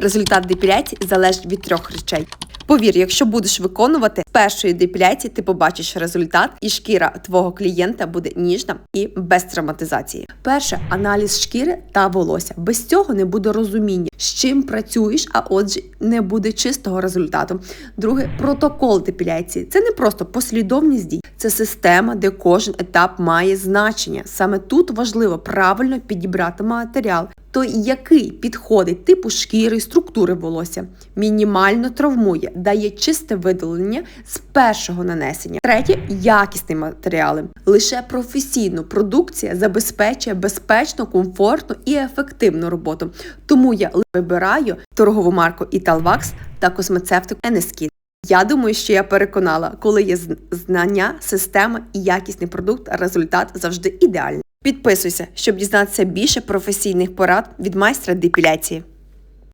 Результат депіляції залежить від трьох речей. Повір, якщо будеш виконувати першої депіляції, ти побачиш результат, і шкіра твого клієнта буде ніжна і без травматизації. Перше аналіз шкіри та волосся. Без цього не буде розуміння, з чим працюєш, а отже, не буде чистого результату. Друге протокол депіляції. Це не просто послідовність дій, це система, де кожен етап має значення. Саме тут важливо правильно підібрати матеріал, той, який підходить типу шкіри, структури волосся, мінімально травмує, дає чисте видалення з першого нанесення. Третє якісні матеріали. Лише професійна продукція забезпечує безпечну, комфортну і ефективну роботу. Тому я вибираю торгову марку Italvax та космецевтику NSK. Я думаю, що я переконала, коли є знання, система і якісний продукт, результат завжди ідеальний. Підписуйся, щоб дізнатися більше професійних порад від майстра депіляції.